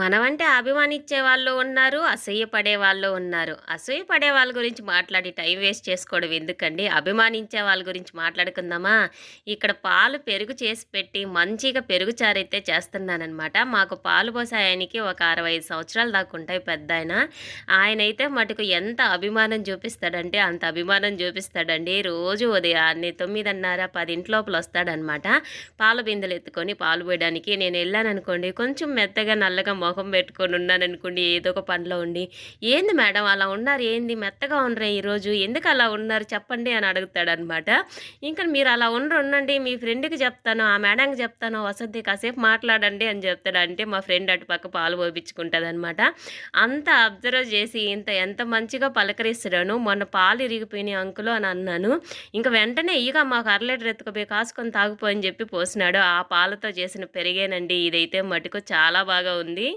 మనమంటే అభిమానించే వాళ్ళు ఉన్నారు. అసూయపడే వాళ్ళు ఉన్నారు. అసూయపడే వాళ్ళ గురించి మాట్లాడి టైం వేస్ట్ చేసుకోవడం ఎందుకండి. అభిమానించే వాళ్ళ గురించి మాట్లాడుకుందామా? ఇక్కడ పాలు పెరుగు చేసి పెట్టి మంచిగా పెరుగు చారైతే చేస్తున్నానమాట మాకు పాలు పోసాయానికి ఒక అరవై ఐదు సంవత్సరాలు దాకా ఉంటాయి పెద్దాయన. అయితే మటుకు ఎంత అభిమానం చూపిస్తాడంటే అంత అభిమానం చూపిస్తాడండి. రోజు ఉదయాన్నే 9:30, 10 లోపల వస్తాడనమాట. పాల బిందెలు ఎత్తుకొని పాలు పోయడానికి. నేను ఎళ్ళాననుకోండి కొంచెం మెత్తగా నల్లగా మొహం పెట్టుకొని ఉన్నాననుకోండి ఏదో ఒక పనిలో ఉండి, "ఏంది మేడం అలా ఉన్నారు ఏంది? మెత్తగా ఉండరే ఈరోజు. ఎందుకు అలా ఉన్నారు చెప్పండి" అని అడుగుతాడనమాట. ఇంకా "మీరు అలా ఉండరు ఉండండి. మీ ఫ్రెండ్‌కి చెప్తాను. ఆ మేడంకి చెప్తాను వసతి కాసేపు మాట్లాడండి" అని చెప్తాడు. అంటే మా ఫ్రెండ్ అటుపక్క పాలు పోపించుకుంటదనమాట. అంత అబ్జర్వ్ చేసి ఇంత ఎంత మంచిగా పలకరిస్తున్నాను. మొన్న పాలు ఇరిగిపోయినాయి అంకులు అని అన్నాను. ఇంక వెంటనే "ఇగ మాకు అర లీటర్ ఎత్తుకుపోయి కాసుకొని తాగుపోయి అని చెప్పి పోసినాడు. ఆ పాలతో చేసిన పెరిగేనండి ఇదైతే మటుకు చాలా బాగా ఉంది.